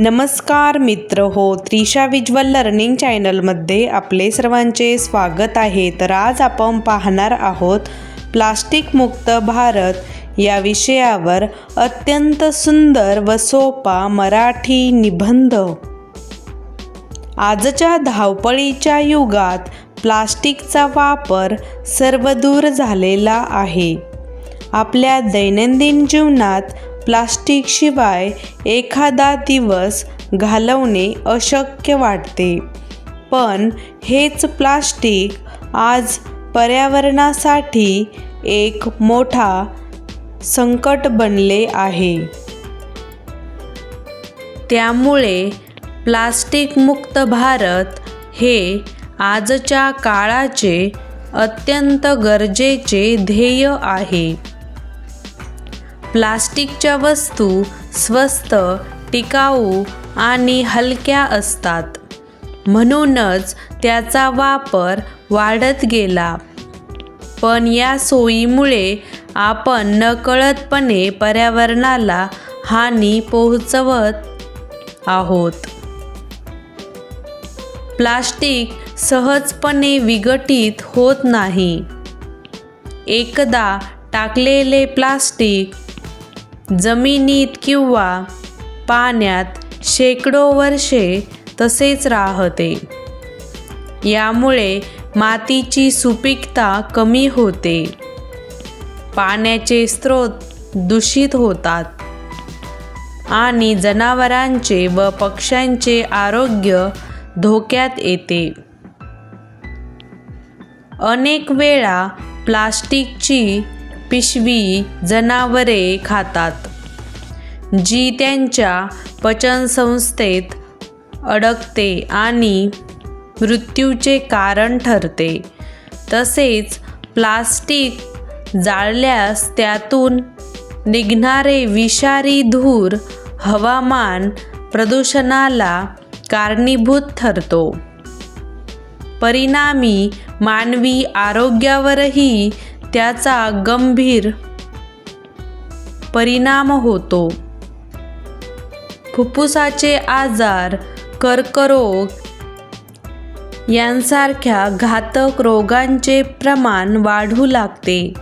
नमस्कार मित्र हो त्रिशा विज्वल लर्निंग चॅनलमध्ये आपले सर्वांचे स्वागत आहे. तर आज आपण पाहणार आहोत प्लास्टिक मुक्त भारत या विषयावर अत्यंत सुंदर व सोपा मराठी निबंध. आजच्या धावपळीच्या युगात प्लास्टिकचा वापर सर्वदूर झालेला आहे. आपल्या दैनंदिन जीवनात प्लास्टिकशिवाय एखादा दिवस घालवणे अशक्य वाटते. पण हेच प्लास्टिक आज पर्यावरणासाठी एक मोठा संकट बनले आहे. त्यामुळे प्लास्टिकमुक्त भारत हे आजच्या काळाचे अत्यंत गरजेचे ध्येय आहे. प्लास्टिकच्या वस्तू स्वस्त टिकाऊ आणि हलक्या असतात. म्हणूनच त्याचा वापर वाढत गेला. पण या सोयीमुळे आपण नकळतपणे पर्यावरणाला हानी पोहोचवत आहोत. प्लास्टिक सहजपणे विघटित होत नाही. एकदा टाकलेले प्लास्टिक जमिनीत किंवा पाण्यात शेकडो वर्षे तसेच राहते. यामुळे मातीची सुपीकता कमी होते. पाण्याचे स्रोत दूषित होतात. आणि जनावरांचे व पक्ष्यांचे आरोग्य धोक्यात येते. अनेक वेळा प्लास्टिकची पिशवी जनावरे खातात. जी त्यांच्या पचनसंस्थेत अडकते आणि मृत्यूचे कारण ठरते तसेच प्लास्टिक जाळल्यास त्यातून निघणारे विषारी धूर हवामान प्रदूषणाला कारणीभूत ठरतो. परिणामी मानवी आरोग्यावरही त्याचा गंभीर परिणाम होतो. फुफ्फुसाचे आजार कर्करोग यांसारख्या घातक रोगांचे प्रमाण वाढू लागते.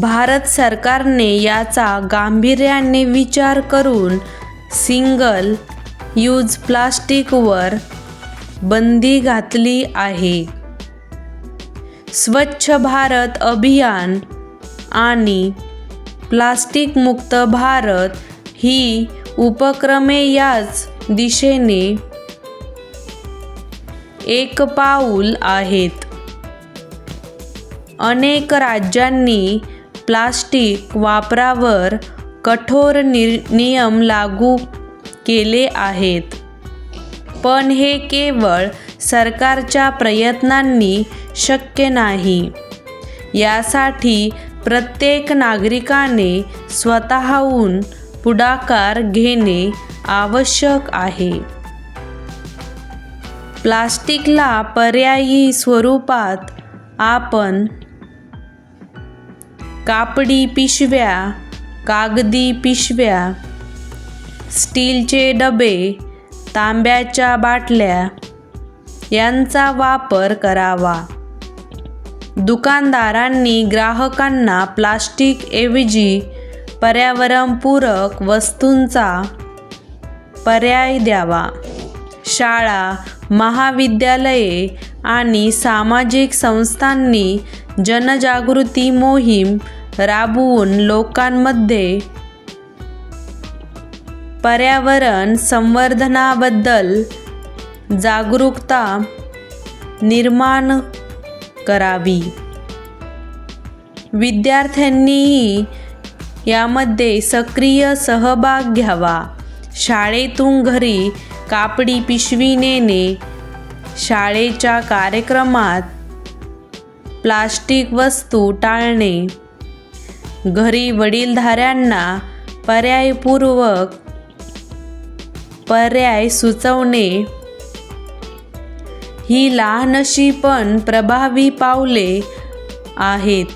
भारत सरकारने याचा गांभीर्याने विचार करून सिंगल यूज प्लास्टिकवर बंदी घातली आहे. स्वच्छ भारत अभियान आणि प्लास्टिक मुक्त भारत ही उपक्रमे याच दिशेने एक पाऊल आहेत. अनेक राज्यांनी प्लास्टिक वापरावर कठोर नि नियम लागू केले आहेत. पण हे केवळ सरकारच्या प्रयत्नांनी शक्य नाही. यासाठी प्रत्येक नागरिकाने स्वतःहून पुढाकार घेणे आवश्यक आहे. प्लास्टिकला पर्यायी स्वरूपात आपण कापडी पिशव्या कागदी पिशव्या स्टीलचे डबे तांब्याच्या बाटल्या यांचा वापर करावा. दुकानदारांनी ग्राहकांना प्लास्टिकऐवजी पर्यावरणपूरक वस्तूंचा पर्याय द्यावा. शाळा महाविद्यालये आणि सामाजिक संस्थांनी जनजागृती मोहीम राबवून लोकांमध्ये पर्यावरण संवर्धनाबद्दल जागरूकता निर्माण करावी. विद्यार्थ्यांनीही यामध्ये सक्रिय सहभाग घ्यावा. शाळेतून घरी कापडी पिशवी नेणे शाळेच्या कार्यक्रमात प्लास्टिक वस्तू टाळणे. घरी वडीलधाऱ्यांना पर्यायपूर्वक पर्याय सुचवणे. ही लहानशी पण प्रभावी पावले आहेत.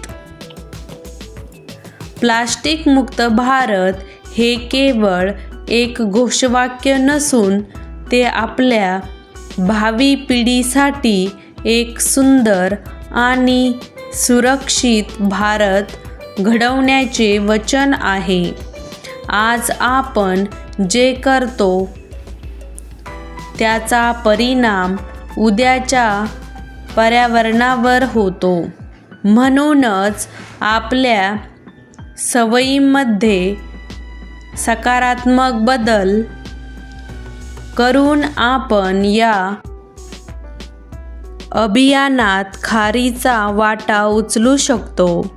प्लास्टिक मुक्त भारत हे केवळ एक घोषवाक्य नसून ते आपल्या भावी पिढीसाठी एक सुंदर आणि सुरक्षित भारत घडवण्याचे वचन आहे. आज आपण जे करतो त्याचा परिणाम उद्याच्या पर्यावरणावर होतो. म्हणूनच आपल्या सवयीमध्ये सकारात्मक बदल करून आपण या अभियानात खारीचा वाटा उचलू शकतो.